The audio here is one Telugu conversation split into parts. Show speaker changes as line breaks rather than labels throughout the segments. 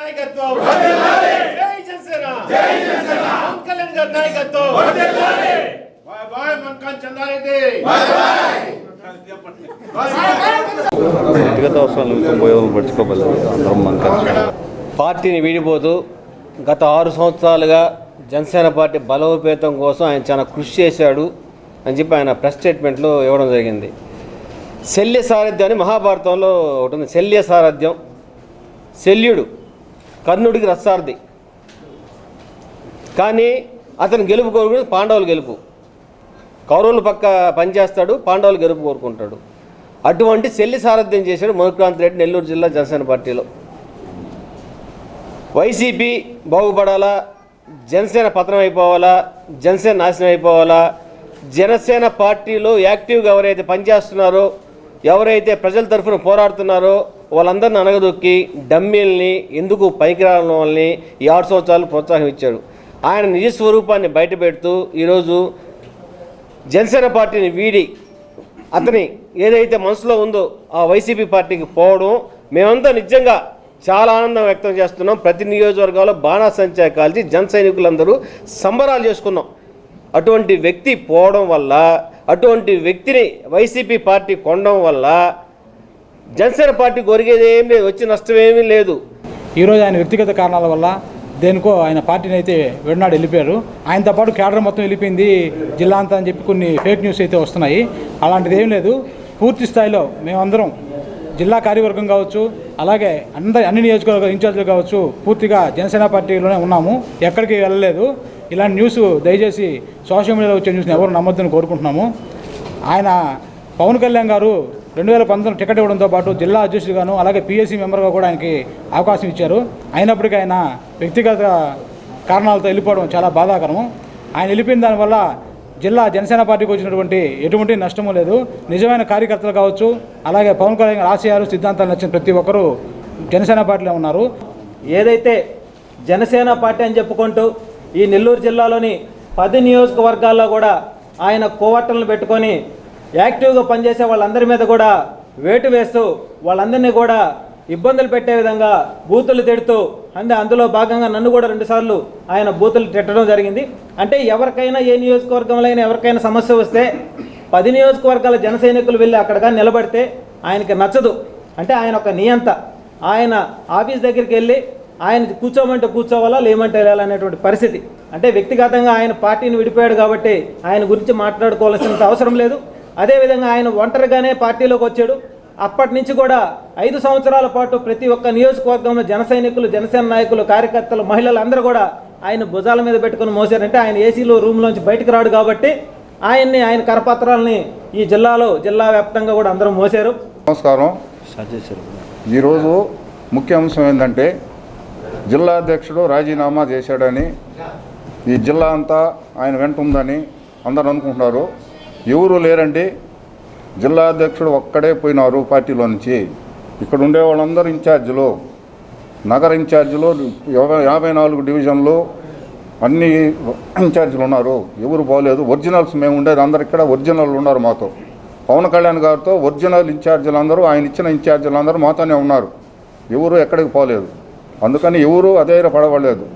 నాయకత్వం. జై జనసేన! పవన్ కళ్యాణ్ గారి నాయకత్వం. బాయ్ బాయ్ మన్కాన్ చందారెడ్డి.
వ్యక్తిగత అవసరాల పట్టించుకోగలరు అందరం
పార్టీని వీడిపోతూ గత ఆరు సంవత్సరాలుగా జనసేన పార్టీ బలోపేతం కోసం ఆయన చాలా కృషి చేశాడు అని చెప్పి ఆయన ప్రెస్ స్టేట్మెంట్లో ఇవ్వడం జరిగింది. శల్య సారథ్యం అని మహాభారతంలో ఒకటి ఉంది. శల్య సారథ్యం. శల్యుడు. కర్ణుడికి రసార్థి కానీ అతను గెలుపు కోరుకునేది పాండవులు గెలుపు. కౌరవులు పక్క పనిచేస్తాడు పాండవులు గెలుపు కోరుకుంటాడు. అటువంటి శల్లి సారథ్యం చేశాడు మధుక్రాంత్ రెడ్డి నెల్లూరు జిల్లా జనసేన పార్టీలో. వైసీపీ బాగుపడాలా? జనసేన పతనం అయిపోవాలా? జనసేన నాశనం అయిపోవాలా? జనసేన పార్టీలో యాక్టివ్గా ఎవరైతే పనిచేస్తున్నారో ఎవరైతే ప్రజల తరఫున పోరాడుతున్నారో వాళ్ళందరిని అనగదొక్కి డమ్మీల్ని ఎందుకు పైకి రావడం వాళ్ళని ఈ ఆరు సంవత్సరాలు ప్రోత్సాహం ఇచ్చాడు ఆయన నిజ స్వరూపాన్ని బయటపెడుతూ ఈరోజు జనసేన పార్టీని వీడి అతని ఏదైతే మనసులో ఉందో ఆ వైసీపీ పార్టీకి పోవడం మేమంతా నిజంగా చాలా ఆనందం వ్యక్తం చేస్తున్నాం. ప్రతి నియోజకవర్గాల్లో బాణాసంచా కాల్చి జన సైనికులందరూ సంబరాలు చేసుకున్నాం. అటువంటి వ్యక్తి పోవడం వల్ల అటువంటి వ్యక్తిని వైసీపీ పార్టీ కొనడం వల్ల జనసేన పార్టీ కొరిగేది ఏం లేదు వచ్చే నష్టమేమీ లేదు.
ఈరోజు ఆయన వ్యక్తిగత కారణాల వల్ల దేనికో ఆయన పార్టీని అయితే వెడనాడు వెళ్ళిపోయారు. ఆయనతో పాటు కేడర్ మొత్తం వెళ్ళిపోయింది జిల్లా అంతా అని చెప్పి కొన్ని ఫేక్ న్యూస్ అయితే వస్తున్నాయి. అలాంటిది ఏం లేదు. పూర్తి స్థాయిలో మేమందరం జిల్లా కార్యవర్గం కావచ్చు అలాగే అందరి అన్ని నియోజకవర్గ ఇన్ఛార్జీలు కావచ్చు పూర్తిగా జనసేన పార్టీలోనే ఉన్నాము. ఎక్కడికి వెళ్ళలేదు. ఇలాంటి న్యూస్ దయచేసి సోషల్ మీడియాలో వచ్చే న్యూస్ని ఎవరు నమ్మొద్దని కోరుకుంటున్నాము. ఆయన పవన్ కళ్యాణ్ గారు రెండు వేల పంతొమ్మిది టికెట్ ఇవ్వడంతో పాటు జిల్లా అధ్యక్షుడిగాను అలాగే పిఎస్సి మెంబర్గా కూడా ఆయనకి అవకాశం ఇచ్చారు. అయినప్పటికీ ఆయన వ్యక్తిగత కారణాలతో వెళ్ళిపోవడం చాలా బాధాకరము. ఆయన వెళ్ళిపోయిన దానివల్ల జిల్లా జనసేన పార్టీకి వచ్చినటువంటి ఎటువంటి నష్టము లేదు. నిజమైన కార్యకర్తలు కావచ్చు అలాగే పవన్ కళ్యాణ్ ఆశయాలు సిద్ధాంతాలు నచ్చిన ప్రతి ఒక్కరూ జనసేన పార్టీలో ఉన్నారు.
ఏదైతే జనసేన పార్టీ అని చెప్పుకుంటూ ఈ నెల్లూరు జిల్లాలోని పది నియోజకవర్గాల్లో కూడా ఆయన కోవట్టలను పెట్టుకొని యాక్టివ్గా పనిచేసే వాళ్ళందరి మీద కూడా వేటు వేస్తూ వాళ్ళందరినీ కూడా ఇబ్బందులు పెట్టే విధంగా బూతులు తిడుతూ అంటే అందులో భాగంగా నన్ను కూడా రెండుసార్లు ఆయన బూతులు తిట్టడం జరిగింది. అంటే ఎవరికైనా ఏ నియోజకవర్గంలో అయినా ఎవరికైనా సమస్య వస్తే పది నియోజకవర్గాల జన సైనికులు వెళ్ళి అక్కడగా నిలబడితే ఆయనకి నచ్చదు. అంటే ఆయన ఒక నియంత. ఆయన ఆఫీస్ దగ్గరికి వెళ్ళి ఆయన కూర్చోమంటే కూర్చోవాలా లేమంటే వెళ్ళాలనేటువంటి పరిస్థితి. అంటే వ్యక్తిగతంగా ఆయన పార్టీని విడిపోయాడు కాబట్టి ఆయన గురించి మాట్లాడుకోవాల్సినంత అవసరం లేదు. అదేవిధంగా ఆయన ఒంటరిగానే పార్టీలోకి వచ్చాడు. అప్పటి నుంచి కూడా ఐదు సంవత్సరాల పాటు ప్రతి ఒక్క నియోజకవర్గంలో జన సైనికులు జనసేన నాయకులు కార్యకర్తలు మహిళలు అందరూ కూడా ఆయన భుజాల మీద పెట్టుకుని మోసారంటే ఆయన ఏసీలో రూమ్లోంచి బయటకు రాడు కాబట్టి ఆయన్ని ఆయన కరపత్రాలని ఈ జిల్లాలో జిల్లా వ్యాప్తంగా కూడా అందరూ మోసారు.
నమస్కారం. ఈరోజు ముఖ్య అంశం ఏంటంటే జిల్లా అధ్యక్షుడు రాజీనామా చేశాడని ఈ జిల్లా అంతా ఆయన వెంట ఉందని అందరూ అనుకుంటున్నారు. ఎవరు లేరండి? జిల్లా అధ్యక్షుడు ఒక్కడే పోయినారు పార్టీలో నుంచి. ఇక్కడ ఉండే వాళ్ళందరూ ఇన్ఛార్జీలు. నగర ఇన్ఛార్జీలు యాభై- నాలుగు డివిజన్లు అన్ని ఇన్ఛార్జీలు ఉన్నారు. ఎవరు పోలేదు. ఒరిజినల్స్ మేము ఉండేది అందరు ఇక్కడ ఒరిజినల్ ఉన్నారు మాతో. పవన్ కళ్యాణ్ గారితో ఒరిజినల్ ఇన్ఛార్జీలు అందరూ ఆయన ఇచ్చిన ఇన్ఛార్జీలు అందరూ మాతోనే ఉన్నారు. ఎవరు ఎక్కడికి పోలేదు. అందుకని ఎవరు అధైర్యపడవలేదు.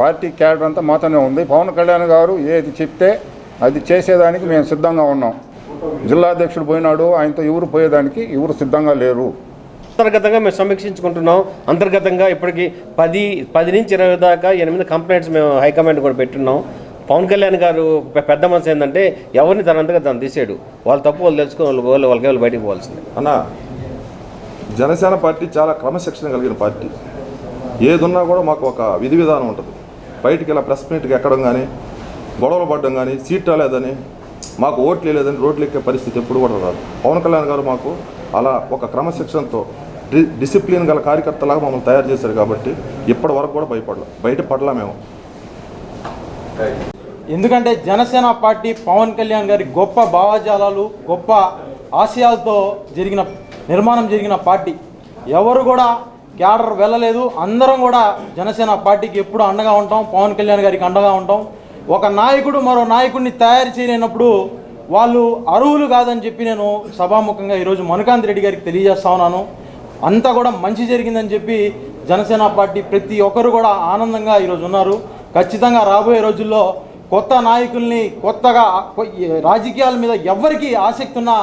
పార్టీ క్యాడర్ అంతా మాతోనే ఉంది. పవన్ కళ్యాణ్ గారు ఏది చెప్తే అది చేసేదానికి మేము సిద్ధంగా ఉన్నాం. జిల్లా అధ్యక్షుడు పోయినాడు ఆయనతో ఎవరు పోయేదానికి ఎవరు సిద్ధంగా లేరు.
అంతర్గతంగా మేము సమీక్షించుకుంటున్నాం. అంతర్గతంగా ఇప్పటికి పది పది నుంచి ఇరవై దాకా ఎనిమిది కంప్లైంట్స్ మేము హైకమాండ్ కూడా పెట్టున్నాం. పవన్ కళ్యాణ్ గారు పెద్ద మనసు ఏంటంటే ఎవరిని తనంతగా తను తీసాడు. వాళ్ళ తప్పు వాళ్ళు తెలుసుకుని వాళ్ళు వాళ్ళు వాళ్ళకి వాళ్ళు బయటికి పోవాల్సిందే.
అన్న జనసేన పార్టీ చాలా క్రమశిక్షణ కలిగిన పార్టీ. ఏదున్నా కూడా మాకు ఒక విధి విధానం ఉంటుంది. బయటికి ఇలా ప్రెస్ మీట్కి ఎక్కడం కానీ గొడవలు పడడం కానీ సీట్ రాలేదని మాకు ఓట్లు లేదని రోడ్లు ఎక్కే పరిస్థితి ఎప్పుడు కూడా రాదు. పవన్ కళ్యాణ్ గారు మాకు అలా ఒక క్రమశిక్షణతో డి డిసిప్లిన్ గల కార్యకర్తలాగా మమ్మల్ని తయారు చేశారు కాబట్టి ఇప్పటి వరకు కూడా భయపడలేం బయట పడలా మేము.
ఎందుకంటే జనసేన పార్టీ పవన్ కళ్యాణ్ గారి గొప్ప భావజాలాలు గొప్ప ఆశయాలతో జరిగిన నిర్మాణం జరిగిన పార్టీ. ఎవరు కూడా క్యాడర్ వెళ్ళలేదు. అందరం కూడా జనసేన పార్టీకి ఎప్పుడు అండగా ఉంటాం. పవన్ కళ్యాణ్ గారికి అండగా ఉంటాం. ఒక నాయకుడు మరో నాయకుడిని తయారు చేయలేనప్పుడు వాళ్ళు అర్హులు కాదని చెప్పి నేను సభాముఖంగా ఈరోజు మనుకాంత్ రెడ్డి గారికి తెలియజేస్తా ఉన్నాను. అంతా కూడా మంచి జరిగిందని చెప్పి జనసేన పార్టీ ప్రతి ఒక్కరు కూడా ఆనందంగా ఈరోజు ఉన్నారు. ఖచ్చితంగా రాబోయే రోజుల్లో కొత్త నాయకుల్ని కొత్తగా రాజకీయాల మీద ఎవరికి ఆసక్తి ఉన్నా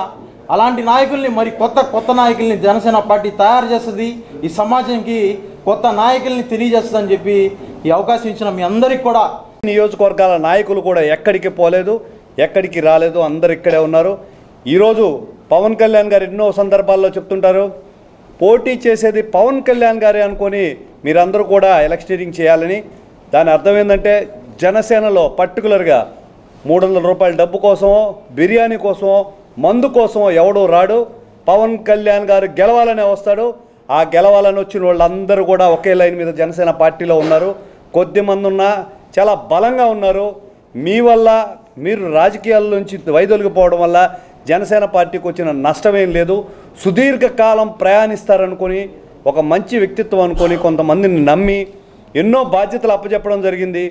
అలాంటి నాయకుల్ని మరి కొత్త కొత్త నాయకుల్ని జనసేన పార్టీ తయారు చేస్తుంది ఈ సమాజంకి కొత్త నాయకుల్ని తెలియజేస్తుందని చెప్పి ఈ అవకాశం ఇచ్చిన మీ అందరికి కూడా
నియోజకవర్గాల నాయకులు కూడా ఎక్కడికి పోలేదు ఎక్కడికి రాలేదు అందరు ఇక్కడే ఉన్నారు. ఈరోజు పవన్ కళ్యాణ్ గారు ఎన్నో సందర్భాల్లో చెప్తుంటారు పోటీ చేసేది పవన్ కళ్యాణ్ గారే అనుకొని మీరందరూ కూడా ఎలక్షనీరింగ్ చేయాలని. దాని అర్థం ఏంటంటే జనసేనలో పర్టికులర్గా మూడు వందల రూపాయల డబ్బు కోసమో బిర్యానీ కోసమో మందు కోసమో ఎవడో రాడు. పవన్ కళ్యాణ్ గారు గెలవాలనే వస్తాడు. ఆ గెలవాలని వచ్చిన వాళ్ళందరూ కూడా ఒకే లైన్ మీద జనసేన పార్టీలో ఉన్నారు. కొద్ది మంది ఉన్నా చాలా బలంగా ఉన్నారు. మీ వల్ల మీరు రాజకీయాల నుంచి వైదొలిగిపోవడం వల్ల జనసేన పార్టీకి వచ్చిన నష్టమేం లేదు. సుదీర్ఘకాలం ప్రయాణిస్తారనుకొని ఒక మంచి వ్యక్తిత్వం అనుకొని కొంతమందిని నమ్మి ఎన్నో బాధ్యతలు అప్పచెప్పడం జరిగింది.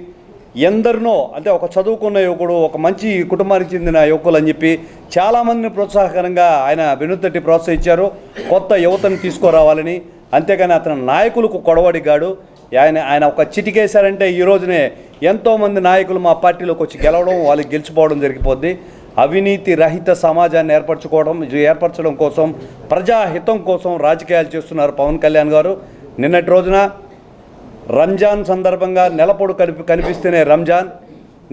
ఎందరినో అంటే ఒక చదువుకున్న యువకుడు ఒక మంచి కుటుంబానికి చెందిన యువకులు అని చెప్పి చాలామందిని ప్రోత్సాహకరంగా ఆయన వెనుతట్టి ప్రోత్సహించారు. కొత్త యువతను తీసుకురావాలని అంతేగాని అతని నాయకులకు కొడవడిగాడు. ఆయన ఆయన ఒక చిటికేశారంటే ఈ రోజునే ఎంతోమంది నాయకులు మా పార్టీలోకి వచ్చి గెలవడం వాళ్ళకి గెలిచిపోవడం జరిగిపోద్ది. అవినీతి రహిత సమాజాన్ని ఏర్పరచుకోవడం ఏర్పరచడం కోసం ప్రజాహితం కోసం రాజకీయాలు చేస్తున్నారు పవన్ కళ్యాణ్ గారు. నిన్నటి రోజున రంజాన్ సందర్భంగా నెలపొడు కనిపి కనిపిస్తేనే రంజాన్.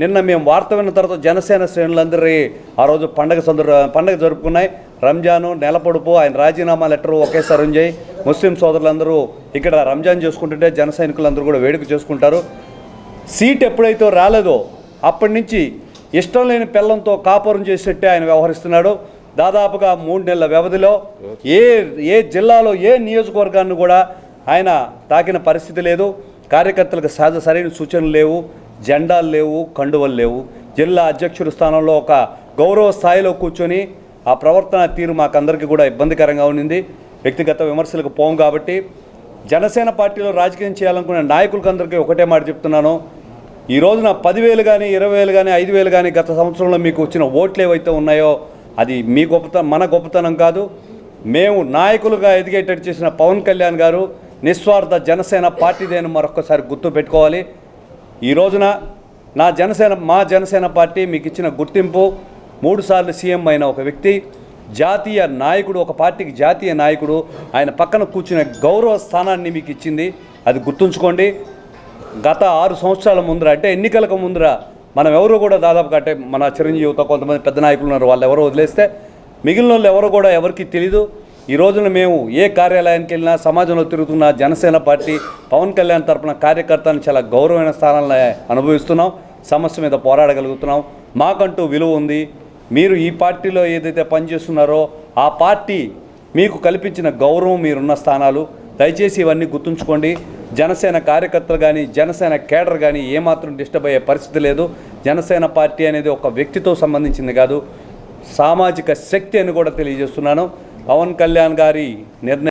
నిన్న మేము వార్త విన్న తర్వాత జనసేన శ్రేణులందరి ఆ రోజు పండగ సందర్భ పండగ జరుపుకున్నాయి. రంజాను నెలపొడుపు ఆయన రాజీనామా లెటర్ ఒకేసారి ఉంచాయి ముస్లిం సోదరులందరూ ఇక్కడ రంజాన్ చేసుకుంటుంటే జన సైనికులందరూ కూడా వేడుక చేసుకుంటారు. సీట్ ఎప్పుడైతే రాలేదో అప్పటి నుంచి ఇష్టం లేని పిల్లంతో కాపురం చేసేట్టే ఆయన వ్యవహరిస్తున్నాడు. దాదాపుగా మూడు నెలల వ్యవధిలో ఏ ఏ జిల్లాలో ఏ నియోజకవర్గాన్ని కూడా ఆయన తాకిన పరిస్థితి లేదు. కార్యకర్తలకు సహజ సరైన సూచనలు లేవు. జెండాలు లేవు కండువలు లేవు. జిల్లా అధ్యక్షుడి స్థానంలో ఒక గౌరవ స్థాయిలో కూర్చొని ఆ ప్రవర్తన తీరు మాకందరికీ కూడా ఇబ్బందికరంగా ఉండింది వ్యక్తిగత విమర్శలకు పోం కాబట్టి జనసేన పార్టీలో రాజకీయం చేయాలనుకునే నాయకులకందరికీ ఒకటే మాట చెప్తున్నాను. ఈ రోజున పదివేలు కానీ ఇరవై వేలు కానీ ఐదు వేలు కానీ గత సంవత్సరంలో మీకు వచ్చిన ఓట్లు ఏవైతే ఉన్నాయో అది మీ గొప్పతనం మన గొప్పతనం కాదు. మేము నాయకులుగా ఎదిగేటట్టు చేసిన పవన్ కళ్యాణ్ గారు నిస్వార్థ జనసేన పార్టీదేని మరొకసారి గుర్తు పెట్టుకోవాలి. ఈ రోజున నా జనసేన మా జనసేన పార్టీ మీకు ఇచ్చిన గుర్తింపు మూడుసార్లు సీఎం అయిన ఒక వ్యక్తి జాతీయ నాయకుడు ఒక పార్టీకి జాతీయ నాయకుడు ఆయన పక్కన కూర్చునే గౌరవ స్థానాన్ని మీకు ఇచ్చింది. అది గుర్తుంచుకోండి. గత ఆరు సంవత్సరాల ముందర అంటే ఎన్నికలకు ముందర మనం ఎవరు కూడా దాదాపుగా అంటే మన చిరంజీవితో కొంతమంది పెద్ద నాయకులు ఉన్నారు వాళ్ళు ఎవరో వదిలేస్తే మిగిలిన వాళ్ళు ఎవరు కూడా ఎవరికి తెలీదు. ఈ రోజున మేము ఏ కార్యాలయానికి వెళ్ళినా సమాజంలో తిరుగుతున్న జనసేన పార్టీ పవన్ కళ్యాణ్ తరపున కార్యకర్తలను చాలా గౌరవమైన స్థానాలను అనుభవిస్తున్నాం. సమస్య మీద పోరాడగలుగుతున్నాం. మాకంటూ విలువ ఉంది. మీరు ఈ పార్టీలో ఏదైతే పనిచేస్తున్నారో ఆ పార్టీ మీకు కల్పించిన గౌరవం మీరున్న స్థానాలు దయచేసి ఇవన్నీ గుర్తుంచుకోండి. జనసేన కార్యకర్తలు కానీ జనసేన కేడర్ కానీ ఏమాత్రం డిస్టర్బ్ అయ్యే పరిస్థితి లేదు. జనసేన పార్టీ అనేది ఒక వ్యక్తితో సంబంధించింది కాదు. సామాజిక శక్తి అని కూడా తెలియజేస్తున్నాను. పవన్ కళ్యాణ్ గారి నిర్ణయం